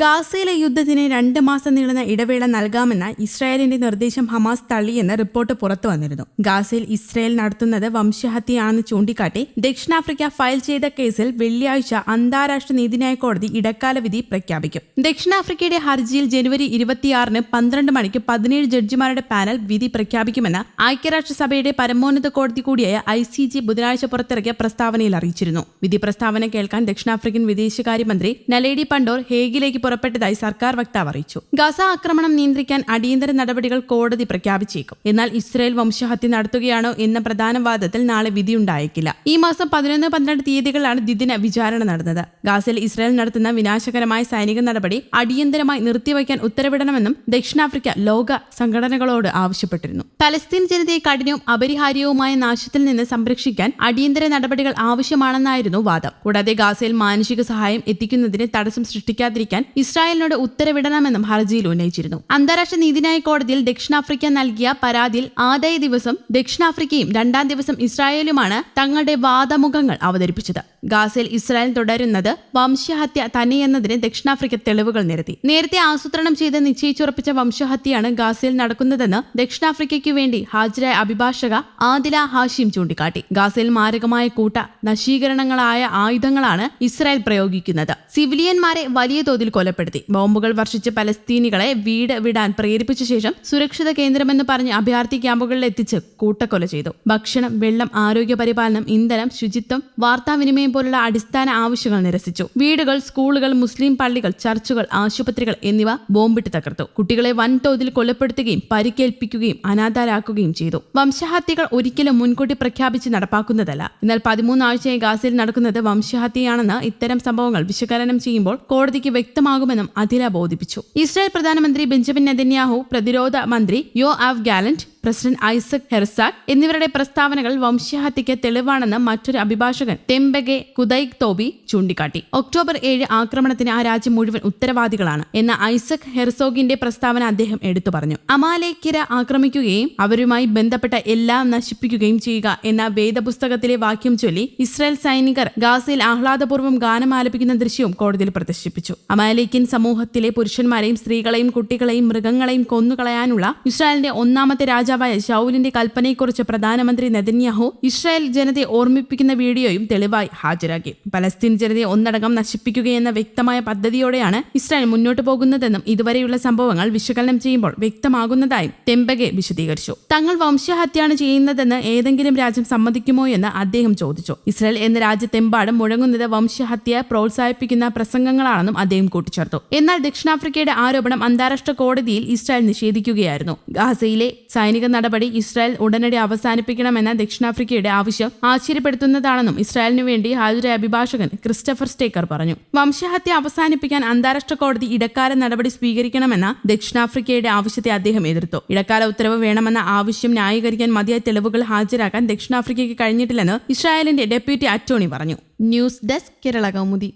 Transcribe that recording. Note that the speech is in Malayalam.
ഗാസയിലെ യുദ്ധത്തിന് രണ്ട് മാസം നീളുന്ന ഇടവേള നൽകാമെന്ന ഇസ്രായേലിന്റെ നിർദ്ദേശം ഹമാസ് തള്ളിയെന്ന് റിപ്പോർട്ട് പുറത്തു വന്നിരുന്നു. ഗാസയിൽ ഇസ്രായേൽ നടത്തുന്നത് വംശഹത്യയാണെന്ന് ചൂണ്ടിക്കാട്ടി ദക്ഷിണാഫ്രിക്ക ഫയൽ ചെയ്ത കേസിൽ വെള്ളിയാഴ്ച അന്താരാഷ്ട്ര നീതിന്യായ കോടതി ഇടക്കാല വിധി പ്രഖ്യാപിക്കും. ദക്ഷിണാഫ്രിക്കയുടെ ഹർജിയിൽ ജനുവരി ഇരുപത്തിയാറിന് പന്ത്രണ്ട് മണിക്ക് പതിനേഴ് ജഡ്ജിമാരുടെ പാനൽ വിധി പ്രഖ്യാപിക്കുമെന്ന് ഐക്യരാഷ്ട്രസഭയുടെ പരമോന്നത കോടതി കൂടിയായ ഐ സി ജി ബുധനാഴ്ച പുറത്തിറക്കിയ പ്രസ്താവനയിൽ അറിയിച്ചിരുന്നു. വിധി പ്രസ്താവന കേൾക്കാൻ ദക്ഷിണാഫ്രിക്കൻ വിദേശകാര്യമന്ത്രി നലേഡി പണ്ടോർ ഹേഗിലേക്ക് പുറപ്പെട്ടതായി സർക്കാർ വക്താവ് അറിയിച്ചു. ഗസ ആക്രമണം നിയന്ത്രിക്കാൻ അടിയന്തര നടപടികൾ കോടതി പ്രഖ്യാപിച്ചേക്കും. എന്നാൽ ഇസ്രായേൽ വംശഹത്യ നടത്തുകയാണോ എന്ന പ്രധാന വാദത്തിൽ നാളെ വിധിയുണ്ടായേക്കില്ല. ഈ മാസം പതിനൊന്ന് പന്ത്രണ്ട് തീയതികളാണ് ദിദിന വിചാരണ നടന്നത്. ഗാസയിൽ ഇസ്രായേൽ നടത്തുന്ന വിനാശകരമായ സൈനിക നടപടി അടിയന്തരമായി നിർത്തിവയ്ക്കാൻ ഉത്തരവിടണമെന്നും ദക്ഷിണാഫ്രിക്ക ലോക സംഘടനകളോട് ആവശ്യപ്പെട്ടിരുന്നു. പലസ്തീൻ ജനതയെ കഠിനവും അപരിഹാര്യവുമായ നാശത്തിൽ നിന്ന് സംരക്ഷിക്കാൻ അടിയന്തര നടപടികൾ ആവശ്യമാണെന്നായിരുന്നു വാദം. കൂടാതെ ഗാസയിൽ മാനുഷിക സഹായം എത്തിക്കുന്നതിന് തടസ്സം സൃഷ്ടിക്കാതിരിക്കാൻ ഇസ്രായേലിനോട് ഉത്തരവിടണമെന്നും ഹർജിയിൽ ഉന്നയിച്ചിരുന്നു. അന്താരാഷ്ട്ര നീതിന്യായ കോടതിയിൽ ദക്ഷിണാഫ്രിക്ക നൽകിയ പരാതിയിൽ ആദ്യ ദിവസം ദക്ഷിണാഫ്രിക്കയും രണ്ടാം ദിവസം ഇസ്രായേലുമാണ് തങ്ങളുടെ വാദമുഖങ്ങൾ അവതരിപ്പിച്ചത്. ഗാസയിൽ ഇസ്രായേൽ തുടരുന്നത് വംശഹത്യ തന്നെയെന്നതിന് ദക്ഷിണാഫ്രിക്ക തെളിവുകൾ നിരത്തി. നേരത്തെ ആസൂത്രണം ചെയ്ത് നിശ്ചയിച്ചുറപ്പിച്ച വംശഹത്യയാണ് ഗാസയിൽ നടക്കുന്നതെന്ന് ദക്ഷിണാഫ്രിക്കയ്ക്ക് വേണ്ടി ഹാജരായ അഭിഭാഷക ആദില ഹാഷിം ചൂണ്ടിക്കാട്ടി. ഗാസയിൽ മാരകമായ കൂട്ട നശീകരണങ്ങളായ ആയുധങ്ങളാണ് ഇസ്രായേൽ പ്രയോഗിക്കുന്നത്. സിവിലിയന്മാരെ വലിയ തോതിൽ കൊലപ്പെടുത്തി. ബോംബുകൾ വർഷിച്ച് പലസ്തീനികളെ വീട് വിടാൻ പ്രേരിപ്പിച്ച ശേഷം സുരക്ഷിത കേന്ദ്രമെന്ന് പറഞ്ഞ് അഭയാർത്ഥി ക്യാമ്പുകളിൽ എത്തിച്ച് കൂട്ടക്കൊല ചെയ്തു. ഭക്ഷണം വെള്ളം ആരോഗ്യ പരിപാലനം ഇന്ധനം ശുചിത്വം വാർത്താവിനിമയം പോലുള്ള അടിസ്ഥാന ആവശ്യങ്ങൾ നിരസിച്ചു. വീടുകൾ സ്കൂളുകൾ മുസ്ലിം പള്ളികൾ ചർച്ചുകൾ ആശുപത്രികൾ എന്നിവ ബോംബിട്ട് തകർത്തു. കുട്ടികളെ വൻതോതിൽ കൊലപ്പെടുത്തുകയും പരിക്കേൽപ്പിക്കുകയും അനാഥരാക്കുകയും ചെയ്തു. വംശഹത്യകൾ ഒരിക്കലും മുൻകൂട്ടി പ്രഖ്യാപിച്ച് നടപ്പാക്കുന്നതല്ല. എന്നാൽ പതിമൂന്നാഴ്ചയായി ഗാസയിൽ നടക്കുന്നത് വംശഹത്യയാണെന്ന് ഇത്തരം സംഭവങ്ങൾ വിശകലനം ചെയ്യുമ്പോൾ കോടതിക്ക് വ്യക്തമാകുമെന്നും അതില ബോധിപ്പിച്ചു. ഇസ്രായേൽ പ്രധാനമന്ത്രി ബെഞ്ചമിൻ നെതന്യാഹു പ്രതിരോധ മന്ത്രി യോ ആവ് ഗാലന്റ് പ്രസിഡന്റ് ഐസക് ഹെർസാഗ് എന്നിവരുടെ പ്രസ്താവനകൾ വംശഹത്യയ്ക്ക് തെളിവാണെന്ന് മറ്റൊരു അഭിഭാഷകൻ തെമ്പകെ കുദൈക് തോബി ചൂണ്ടിക്കാട്ടി. ഒക്ടോബർ ഏഴ് ആക്രമണത്തിന് ആ രാജ്യം മുഴുവൻ ഉത്തരവാദികളാണ് എന്ന ഐസക് ഹെർസോഗിന്റെ പ്രസ്താവന അദ്ദേഹം എടുത്തു പറഞ്ഞു. അമാലേക്കിര ആക്രമിക്കുകയും അവരുമായി ബന്ധപ്പെട്ട എല്ലാം നശിപ്പിക്കുകയും ചെയ്യുക എന്ന വേദപുസ്തകത്തിലെ വാക്യം ചൊല്ലി ഇസ്രായേൽ സൈനികർ ഗാസയിൽ ആഹ്ലാദപൂർവം ഗാനം ആലപിക്കുന്ന ദൃശ്യവും കോടതിയിൽ പ്രദർശിപ്പിച്ചു. അമാലേക്കിൻ സമൂഹത്തിലെ പുരുഷന്മാരെയും സ്ത്രീകളെയും കുട്ടികളെയും മൃഗങ്ങളെയും കൊന്നുകളയാനുള്ള ഇസ്രായേലിന്റെ ഒന്നാമത്തെ രാജാവായ ഷൌലിന്റെ കൽപ്പനയെക്കുറിച്ച് പ്രധാനമന്ത്രി നെതന്യാഹു ഇസ്രായേൽ ജനതയെ ഓർമ്മിപ്പിക്കുന്ന വീഡിയോയും തെളിവായി ഹാജരാക്കി. പലസ്തീൻ ജനതയെ ഒന്നടങ്കം നശിപ്പിക്കുകയെന്ന വ്യക്തമായ പദ്ധതിയോടെയാണ് ഇസ്രായേൽ മുന്നോട്ടു പോകുന്നതെന്നും ഇതുവരെയുള്ള സംഭവങ്ങൾ വിശകലനം ചെയ്യുമ്പോൾ വ്യക്തമാകുന്നതായും തെമ്പകെ വിശദീകരിച്ചു. തങ്ങൾ വംശഹത്യാണ് ചെയ്യുന്നതെന്ന് ഏതെങ്കിലും രാജ്യം സമ്മതിക്കുമോ എന്ന് അദ്ദേഹം ചോദിച്ചു. ഇസ്രായേൽ എന്ന രാജ്യത്തെമ്പാടും മുഴങ്ങുന്നത് വംശഹത്യ പ്രോത്സാഹിപ്പിക്കുന്ന പ്രസംഗങ്ങളാണെന്നും അദ്ദേഹം കൂട്ടിച്ചേർത്തു. എന്നാൽ ദക്ഷിണാഫ്രിക്കയുടെ ആരോപണം അന്താരാഷ്ട്ര കോടതിയിൽ ഇസ്രായേൽ നിഷേധിക്കുകയായിരുന്നു. ഗാസയിലെ സൈനിക നടപടി ഇസ്രായേൽ ഉടനടി അവസാനിപ്പിക്കണമെന്ന ദക്ഷിണാഫ്രിക്കയുടെ ആവശ്യം ആശ്ചര്യപ്പെടുത്തുന്നതാണെന്നും ഇസ്രായേലിനു വേണ്ടി ഹാജരായ അഭിഭാഷകൻ ക്രിസ്റ്റഫർ സ്റ്റേക്കർ പറഞ്ഞു. വംശഹത്യ അവസാനിപ്പിക്കാൻ അന്താരാഷ്ട്ര കോടതി ഇടക്കാല നടപടി സ്വീകരിക്കണമെന്ന ദക്ഷിണാഫ്രിക്കയുടെ ആവശ്യത്തെ അദ്ദേഹം എതിർത്തു. ഇടക്കാല ഉത്തരവ് വേണമെന്ന ആവശ്യം ന്യായീകരിക്കാൻ മതിയായ തെളിവുകൾ ഹാജരാക്കാൻ ദക്ഷിണാഫ്രിക്കയ്ക്ക് കഴിഞ്ഞിട്ടില്ലെന്ന് ഇസ്രായേലിന്റെ ഡെപ്യൂട്ടി അറ്റോർണി പറഞ്ഞു. News desk Kerala Kaumudi.